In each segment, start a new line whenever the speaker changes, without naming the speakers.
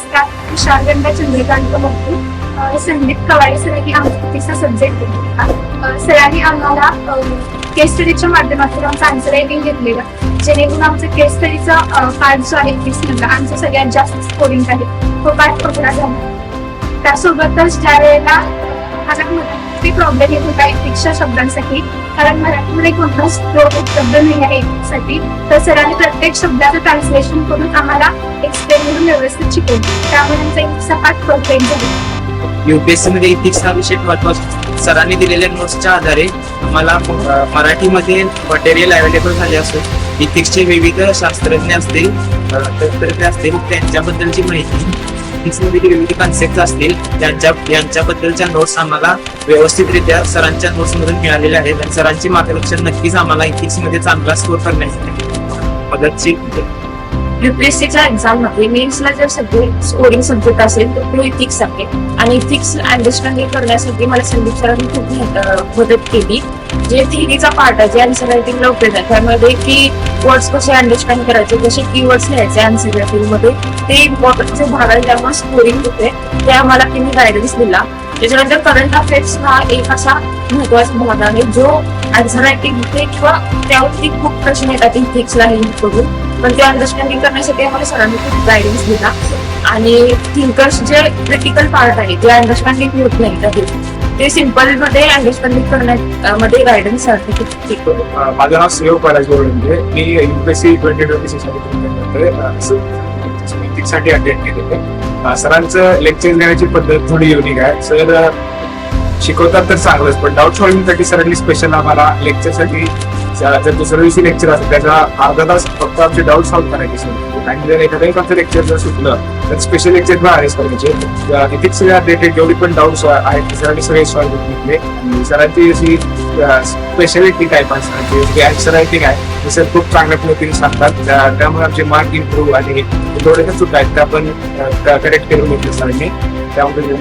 असतात मी चंद्रकांत बघू संदीप कवाडे सरांनी आमचा सब्जेक्ट घेतला सरांनी आम्हाला केस स्टडीच्या माध्यमातून आमचं आन्सर रायटिंग घेतलेलं. जेणेकरून आमचं केस स्टडीचा पार्ट जो आहे तीस नंबर आमचं सगळ्यात जास्त स्कोरिंग आहे. तो पार्ट पकडा झाला त्यासोबतच ज्या वेळेला मला मराठी प्रॉब्लेम येत होता एथिक्सच्या शब्दांसाठी. कारण मराठीमध्ये कोणताच शब्द नाही आहे साठी तर सरांनी प्रत्येक शब्दाचं ट्रान्सलेशन करून आम्हाला एक्सप्लेन करून व्यवस्थित शिकवलं. त्यामुळे आमचा एथिक्सचा पाठ परफेक्ट झाला.
युपीएससी मध्ये इथिक्स हा विषय महत्त्वाचा सरांनी दिलेल्या नोट्सच्या आधारे मला मराठीमध्ये मटेरियल अवेलेबल झाले असून इथिक्सचे विविध शास्त्रज्ञ असतील तंत्रज्ञ असतील त्यांच्याबद्दलची माहिती ethics मध्ये कॉन्सेप्ट कन्सेप्ट असतील त्यांच्या यांच्याबद्दलच्या नोट्स आम्हाला व्यवस्थितरित्या सरांच्या नोट्स मधून मिळालेल्या आहेत. आणि सरांचे मार्गदर्शन नक्कीच आम्हाला इथिक्समध्ये चांगला स्कोर करण्यासाठी मदतशीर
युपीएससीच्या एक्झाममध्ये मेन्सला जर सगळे स्कोरिंग सब्जेक्ट असेल तर तो इथिक्स आहे. आणि इथिक्स अंडरस्टँडिंग करण्यासाठी मला संदीप सरांनी खूप मदत केली. जे थिरीचा पार्ट आहे जे आन्सर रायटिंगला उपयोग आहे त्यामध्ये की वर्ड्स कसे अंडरस्टँड करायचे कसे कीवर्ड्स लिहायचे आन्सर रायटिंगमध्ये ते इम्पॉर्टंटचे भाग आहे त्यामुळे स्कोरिंग होते. ते आम्हाला त्यांनी गायडन्स दिला. त्याच्यानंतर करंट अफेअर्स हा एक असा महत्त्वाचा भाग आहे. जो आन्सर रायटिंग होते किंवा त्यावरती खूप प्रश्न येतात इथिक्सला हे बघून पण ते अंडरस्टँडिंग करण्यासाठी आम्हाला सरांनी खूप गायडन्स दिला. आणि थिंकर्स जे क्रिटिकल पार्ट आहे ते अंडरस्टँडिंग होत नाही. ते सिंपलमध्ये अंडरस्टँडिंग करण्यामध्ये गायडन्स
माझं नाव सुयोग बालाजी म्हणजे मी युपीएससी ट्वेंटी ट्वेंटी सिक्ससाठी साठी अटेंड केलेले सरांचं लेक्चर देण्याची पद्धत थोडी युनिक आहे. सर शिकवतात तर चांगलंच पण डाऊट सॉल्विंगसाठी सरांनी स्पेशल आम्हाला लेक्चरसाठी जर दुसऱ्या दिवशी लेक्चर असेल त्याचा अर्धा तास फक्त आमचे डाऊट सॉल्व्ह करायचे सर आणि जर एखाद्याही आमचं लेक्चर जर सुटलं तर स्पेशल लेक्चर पण अरेंज करायचे. इथे सगळे रिलेटेड जेवढी पण डाऊट्स आहेत सरांनी सगळे सॉल्व्ह घेतले आणि सरांची अशी स्पेशालिटी काय पण सरांची जे आहे रायटिंग आहे ते सर खूप चांगल्या पद्धतीने सांगतात. त्या- त्यामुळे आमचे मार्क इम्प्रूव्ह आणि थोडेसे चुका आहेत त्या पण करेक्ट करून घेतले सरांनी त्यामुळे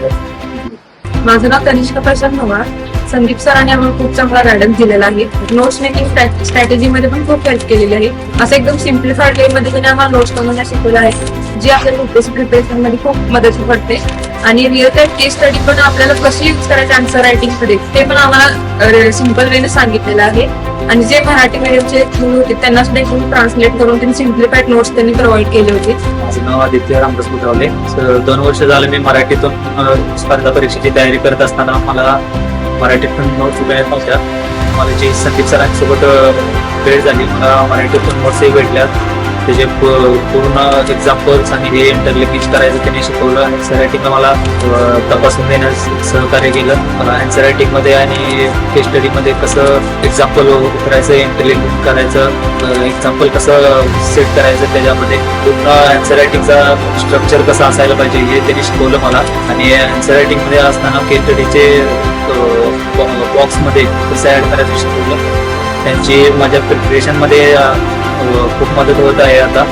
माझं नाव तनिष्का प्रसाद नवाळ संदीप सरांनी आम्हाला खूप चांगला गायडन्स दिलेला आहे. नोट्स मेकिंग स्ट्रॅटेजी मध्ये पण खूप हेल्प केलेली आहे. असं एकदम सिम्प्लिफाईड वे मध्ये त्यांनी आम्हाला नोट्स बनवण्या शिकवलं आहे. जे आपल्याला युपीएससी प्रिपरेशनमध्ये खूप मदत पडते आणि रिअल टाईम केस स्टडी पण आपल्याला कशी यूज करायची आन्सर रायटिंगमध्ये ते पण आम्हाला सिंपल वेने सांगितलेलं आहे. आणि जे मराठी मीडियमचे मुलं होते त्यांना सुद्धा एकदम ट्रान्सलेट करून त्यांनी सिम्प्लिफाईड नोट्स त्यांनी प्रोव्हाइड केले होते.
माझं नाव आदित्य रामदास बुटावले दोन वर्ष झालं मी मराठीतून स्पर्धा परीक्षेची तयारी करत असताना मला मराठीतून नोट्स मिळत नव्हत्या. मला जे संदीप सरांसोबत वेळ भेट झाली मला मराठीतून नोट्सही भेटल्या त्याचे पूर्ण एक्झाम्पल्स आणि हे इंटरलिंकिंग करायचं त्यांनी शिकवलं. आणि रायटिंगला मला तपासून देण्यास सहकार्य केलं. आन्सर रायटिंगमध्ये आणि केस स्टडीमध्ये कसं एक्झाम्पल करायचं इंटरलिंकिंग करायचं एक्झाम्पल कसं सेट करायचं त्याच्यामध्ये. पूर्ण अँसर रायटिंगचा स्ट्रक्चर कसा असायला पाहिजे हे त्यांनी शिकवलं मला. आणि आन्सर रायटिंगमध्ये असताना केस स्टडीचे बॉक्समध्ये कसं ऍड करायचं शिकवलं. त्यांची माझ्या प्रिपरेशनमध्ये खूप मदत होत आहे आता.